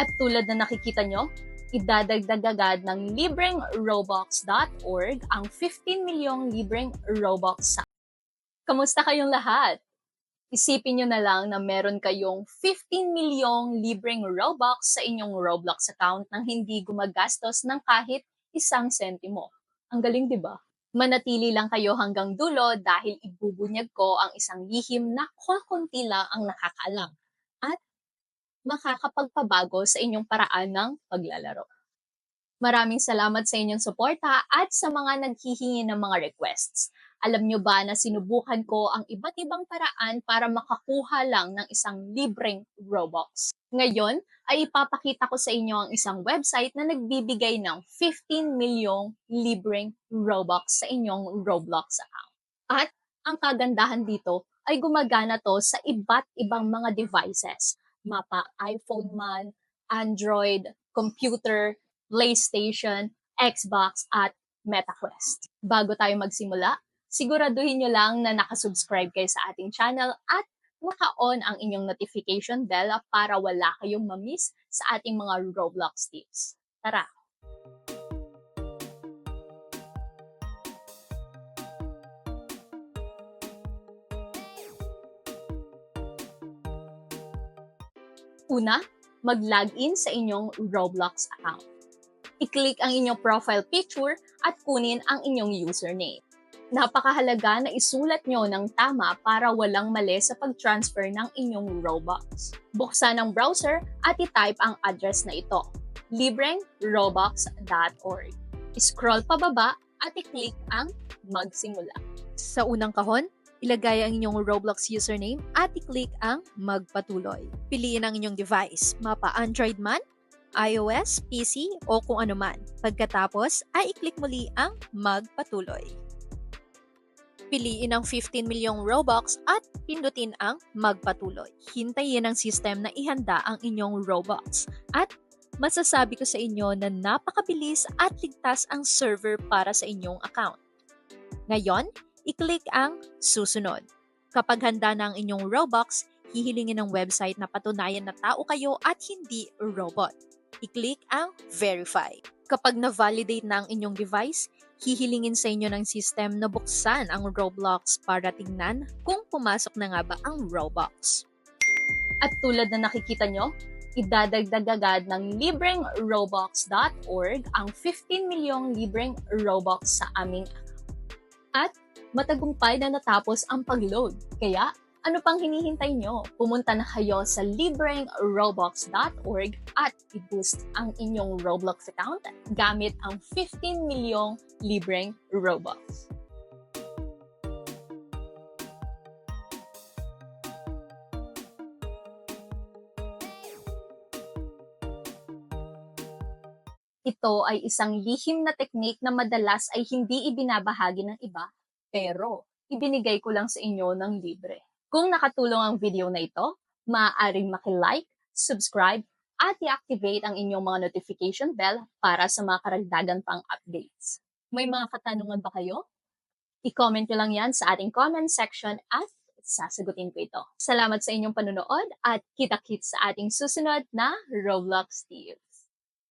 At tulad na nakikita nyo, idadagdag agad ng libreng robux.org ang 15 milyong libreng robux sa Kamusta kayong lahat? Isipin nyo na lang na meron kayong 15 milyong libreng Robux sa inyong Roblox account nang hindi gumagastos ng kahit isang sentimo. Ang galing, di ba? Manatili lang kayo hanggang dulo dahil ibubunyag ko ang isang lihim na kakunti lang ang nakakaalam at makakapagpabago sa inyong paraan ng paglalaro. Maraming salamat sa inyong suporta at sa mga naghihingi ng mga requests. Alam nyo ba na sinubukan ko ang iba't ibang paraan para makakuha lang ng isang libreng Robux? Ngayon ay ipapakita ko sa inyo ang isang website na nagbibigay ng 15 milyong libreng Robux sa inyong Roblox account. At ang kagandahan dito ay gumagana to sa iba't ibang mga devices. Mapa iPhone man, Android, computer, PlayStation, Xbox at MetaQuest. Bago tayo magsimula, siguraduhin nyo lang na nakasubscribe kayo sa ating channel at naka-on ang inyong notification bell para wala kayong mamiss sa ating mga Roblox tips. Tara! Una, mag-login sa inyong Roblox account. I-click ang inyong profile picture at kunin ang inyong username napakahalaga na isulat nyo ng tama para walang mali sa pag-transfer ng inyong Robux. Buksan ang browser at i-type ang address na ito, librengrobux.org. Scroll pababa at i-click ang magsimula. Sa unang kahon, ilagay ang inyong Roblox username at i-click ang magpatuloy. Piliin ang inyong device, mapa Android man, iOS, PC o kung ano man. Pagkatapos ay i-click muli ang magpatuloy. Piliin ang 15 milyong Robux at pindutin ang magpatuloy. Hintayin ang system na ihanda ang inyong Robux. At masasabi ko sa inyo na napakabilis at ligtas ang server para sa inyong account. Ngayon, i-click ang susunod. Kapag handa na ang inyong Robux, hihilingin ng website na patunayan na tao kayo at hindi robot. I-click ang Verify. Kapag na-validate na ang inyong device, hihilingin sa inyo ng system na buksan ang Roblox para tingnan kung pumasok na nga ba ang Roblox. At tulad na nakikita nyo, idadagdag agad ng libreng robux.org ang 15 milyong libreng robux sa aming account. At matagumpay na natapos ang pag-load. Kaya ano pang hinihintay nyo? Pumunta na kayo sa libreng roblox.org at i-boost ang inyong Roblox account gamit ang 15 milyong libreng Robux. Ito ay isang lihim na teknik na madalas ay hindi ibinabahagi ng iba, pero ibinigay ko lang sa inyo ng libre. Kung nakatulong ang video na ito, maaaring maki-like, subscribe, at i-activate ang inyong mga notification bell para sa mga karagdagan pang updates. May mga katanungan ba kayo? I-comment nyo lang yan sa ating comment section at sasagutin ko ito. Salamat sa inyong panunood at kita-kits sa ating susunod na Roblox Tips.